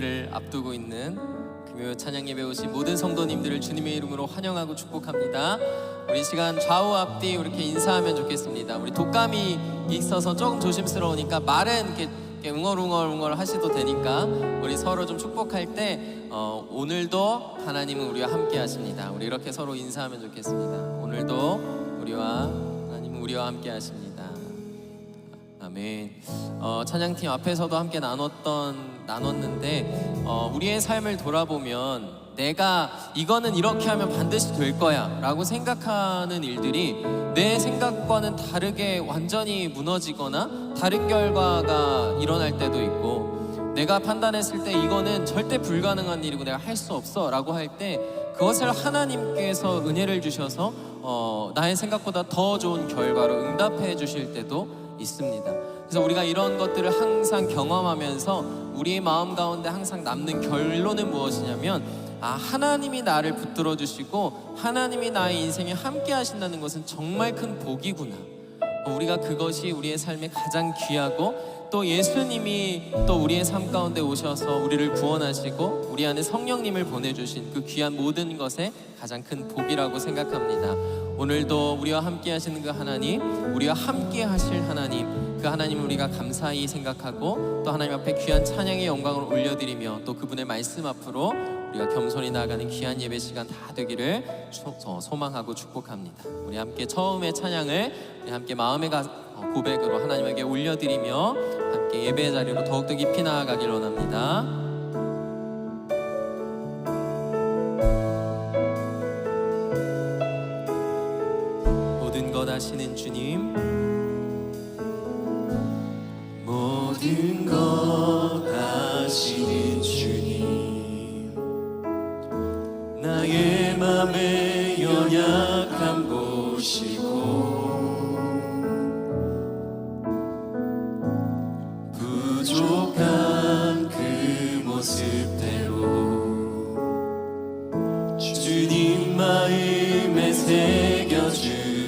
를 앞두고 있는 금요 찬양 예배 오신 모든 성도님들을 주님의 이름으로 환영하고 축복합니다. 우리 시간 좌우 앞뒤 이렇게 인사하면 좋겠습니다. 우리 독감이 있어서 조금 조심스러우니까 말은 이렇게, 웅얼웅얼웅얼 하셔도 되니까 우리 서로 좀 축복할 때 어, 오늘도 하나님은 우리와 함께 하십니다. 우리 이렇게 서로 인사하면 좋겠습니다. 오늘도 우리와 하나님은 우리와 함께 하십니다. 아멘. 어, 찬양팀 앞에서도 함께 나눴던 나눴는데 어, 우리의 삶을 돌아보면 내가 이거는 이렇게 하면 반드시 될 거야 라고 생각하는 일들이 내 생각과는 다르게 완전히 무너지거나 다른 결과가 일어날 때도 있고 내가 판단했을 때 이거는 절대 불가능한 일이고 내가 할 수 없어 라고 할 때 그것을 하나님께서 은혜를 주셔서 어, 나의 생각보다 더 좋은 결과로 응답해 주실 때도 있습니다. 그래서 우리가 이런 것들을 항상 경험하면서 우리의 마음 가운데 항상 남는 결론은 무엇이냐면 아 하나님이 나를 붙들어 주시고 하나님이 나의 인생에 함께 하신다는 것은 정말 큰 복이구나. 우리가 그것이 우리의 삶에 가장 귀하고 또 예수님이 또 우리의 삶 가운데 오셔서 우리를 구원하시고 우리 안에 성령님을 보내주신 그 귀한 모든 것에 가장 큰 복이라고 생각합니다. 오늘도 우리와 함께 하시는 그 하나님, 우리와 함께 하실 하나님, 그 하나님 우리가 감사히 생각하고 또 하나님 앞에 귀한 찬양의 영광을 올려드리며 또 그분의 말씀 앞으로 우리가 겸손히 나아가는 귀한 예배 시간 다 되기를 소, 어, 소망하고 축복합니다. 우리 함께 처음의 찬양을 우리 함께 마음의 가, 어, 고백으로 하나님에게 올려드리며 함께 예배의 자리로 더욱더 깊이 나아가길 원합니다. 부족한 그 모습대로 주님 마음에 새겨주시네.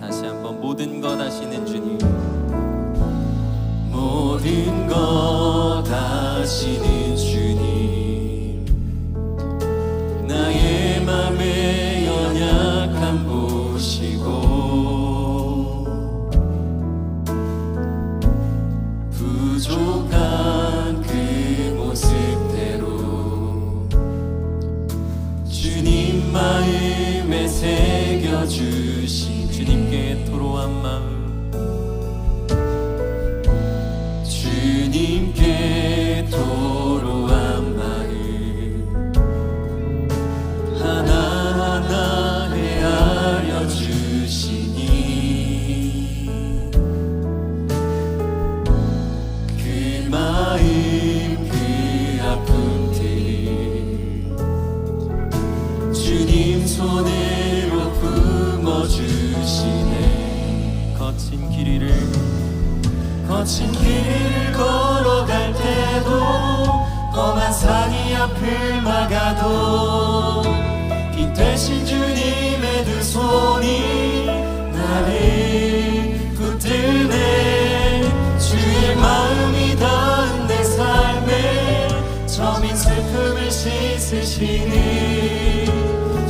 다시 한번 모든 것 아시는 주님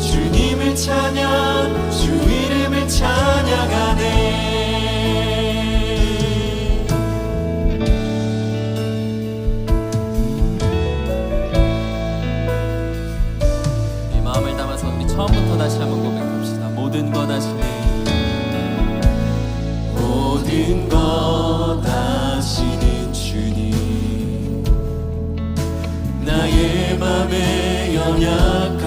주님을 찬양 주 이름을 찬양하 아시는 주님 나의 맘에 연약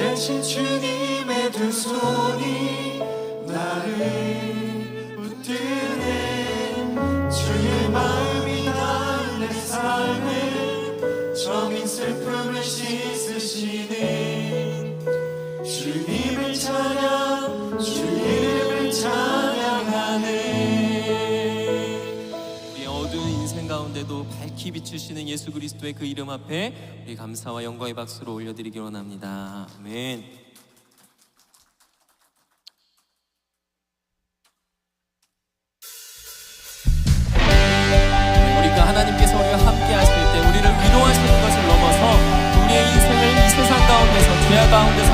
대신 주님의 두 손이 나를 붙드네. 주의 마음이 닿은 내 삶에 점인 슬픔을 씻으시네. 주님을 찬양 가운데도 밝히 비추시는 예수 그리스도의 그 이름 앞에 우리 감사와 영광의 박수로 올려드리기 원합니다. 아멘. 우리가 하나님께서 우리와 함께 하실 때 우리를 위로하시는 것을 넘어서 우리의 인생을 이 세상 가운데서 죄악 가운데서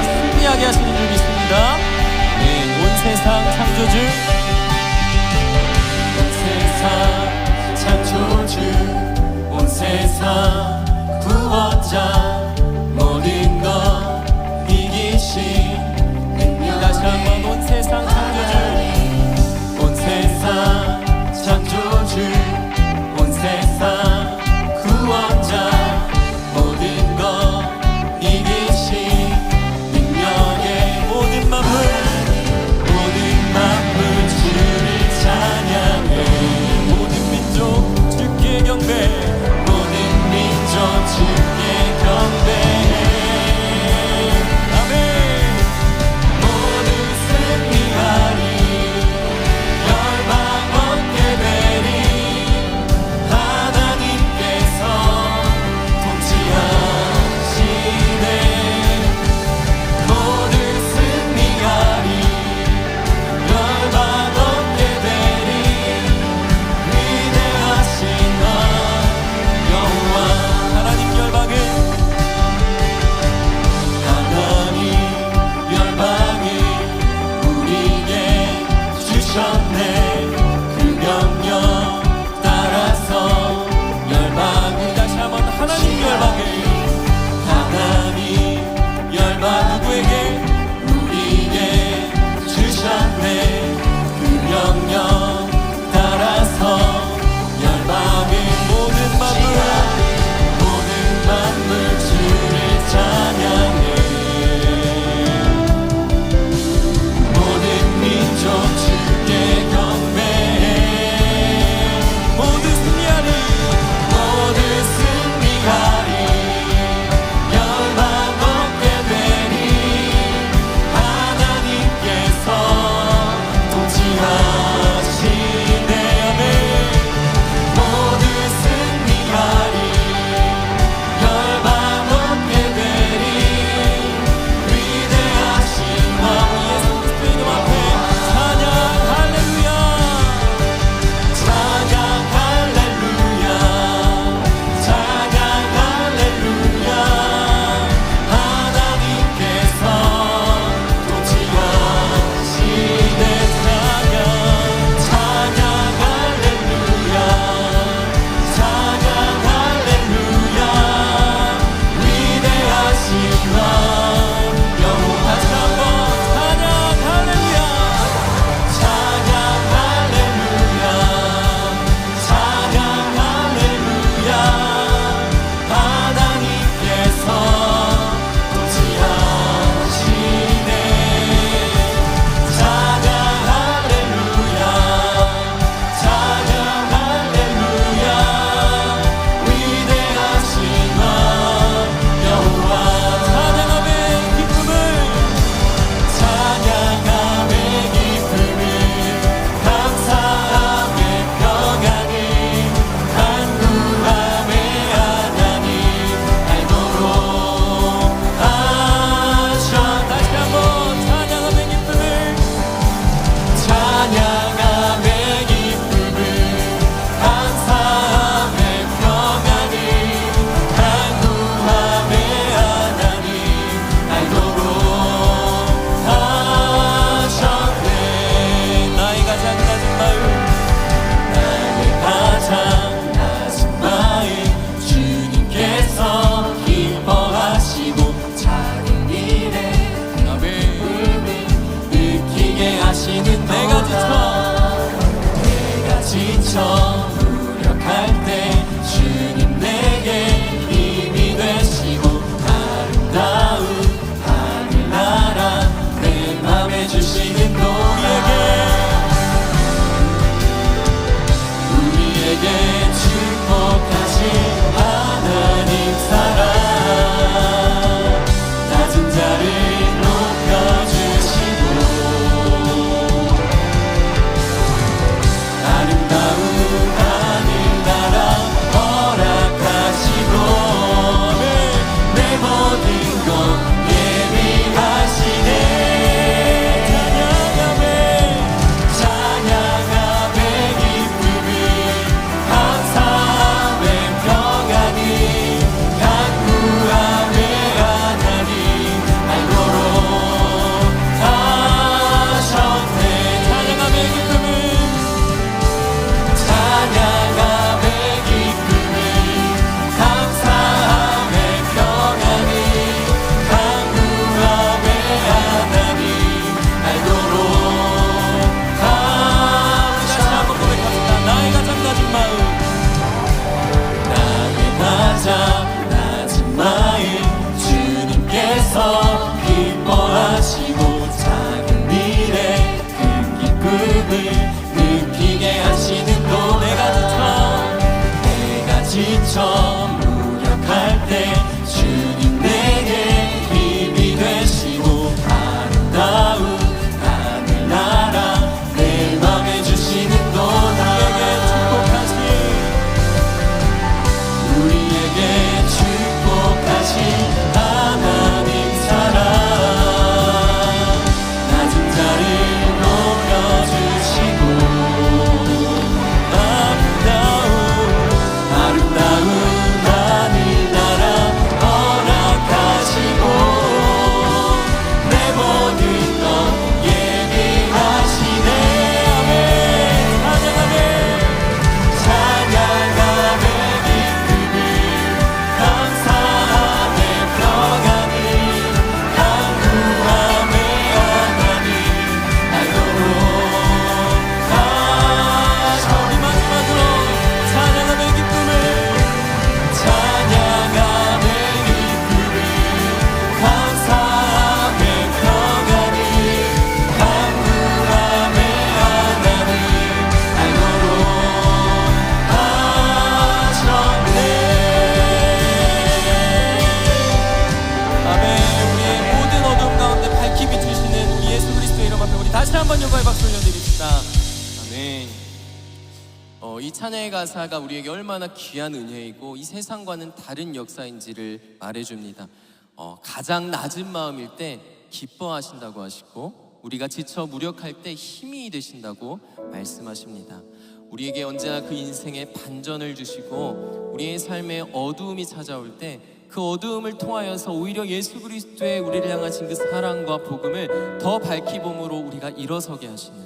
얼마나 귀한 은혜이고 이 세상과는 다른 역사인지를 말해줍니다. 어, 가장 낮은 마음일 때 기뻐하신다고 하시고 우리가 지쳐 무력할 때 힘이 되신다고 말씀하십니다. 우리에게 언제나 그 인생에 반전을 주시고 우리의 삶에 어두움이 찾아올 때 그 어두움을 통하여서 오히려 예수 그리스도의 우리를 향하신 그 사랑과 복음을 더 밝히 봄으로 우리가 일어서게 하시는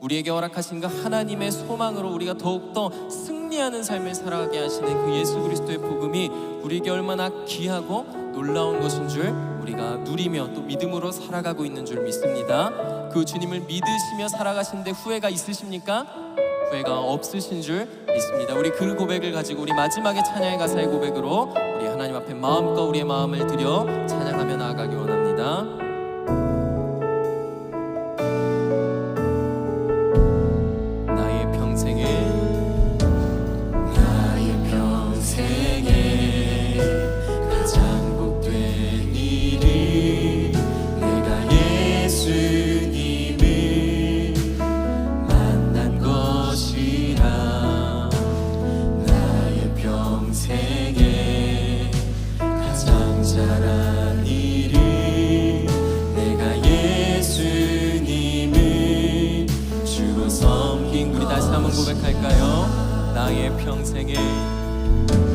우리에게 허락하신 그 하나님의 소망으로 우리가 더욱더 승 리하는 삶을 살아가게 하시는 그 예수 그리스도의 복음이 우리에게 얼마나 귀하고 놀라운 것인 줄 우리가 누리며 또 믿음으로 살아가고 있는 줄 믿습니다. 그 주님을 믿으시며 살아가시는데 후회가 있으십니까? 후회가 없으신 줄 믿습니다. 우리 그 고백을 가지고 우리 마지막에 찬양의 가사의 고백으로 우리 하나님 앞에 마음과 우리의 마음을 들여 찬양하며 나아가기 원합니다. Again.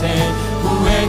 blessed whoever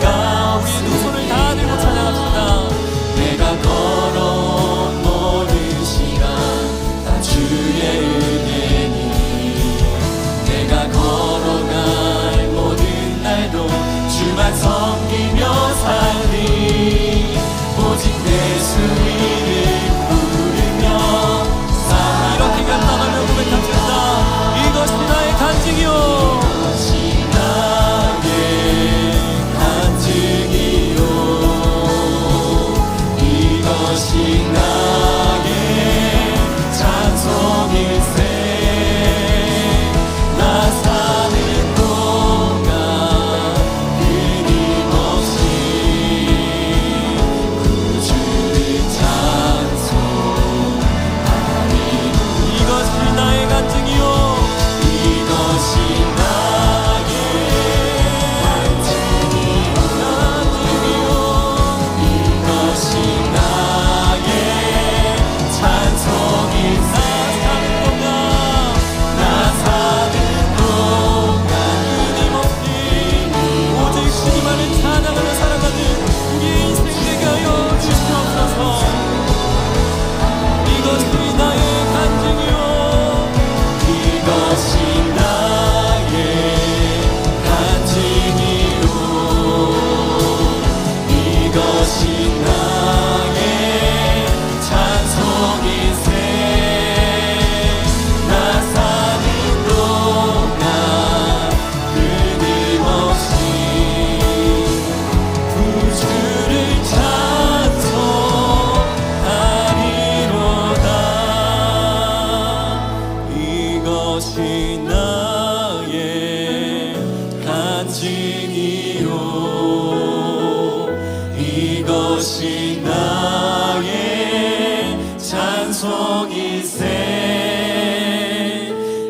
찬송이세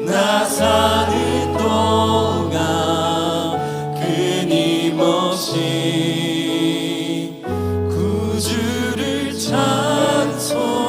나 사는 동안 끊임없이 구주를 찬송하리로다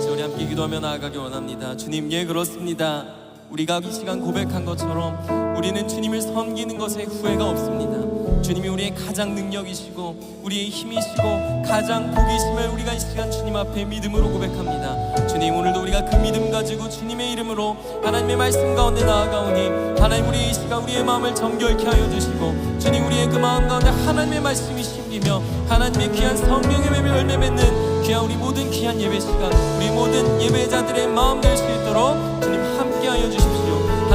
자, 우리 함께 기도하며 나아가기 원합니다. 주님, 예, 그렇습니다. 우리가 이 시간 고백한 것처럼 우리는 주님을 섬기는 것에 후회가 없습니다. 주님이 우리의 가장 능력이시고 우리의 힘이시고 가장 복이심을 우리가 이 시간 주님 앞에 믿음으로 고백합니다. 주님 오늘도 우리가 그 믿음 가지고 주님의 이름으로 하나님의 말씀 가운데 나아가오니 하나님 우리 이 시간 우리의 마음을 정결케 하여 주시고 주님 우리의 그 마음 가운데 하나님의 말씀이 심기며 하나님의 귀한 성령의 열매 맺는 귀한 우리 모든 귀한 예배 시간 우리 모든 예배자들의 마음 될 수 있도록 주님 함께하여 주십시오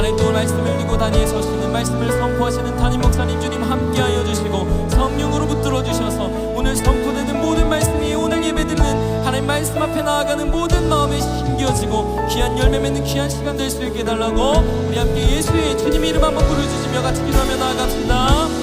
하나님 또 말씀을 들고 다니에 서시는 말씀을 선포하시는 담임 목사님 주님 함께하여 주시고 성령으로 붙들어 주셔서 오늘 선포되는 모든 말씀이 오늘 예배 드리는 하나님 말씀 앞에 나아가는 모든 마음에 심겨지고 귀한 열매 맺는 귀한 시간 될 수 있게 해달라고 우리 함께 예수의 주님 이름 한번 부르짖으며 같이 기도하며 나아갑시다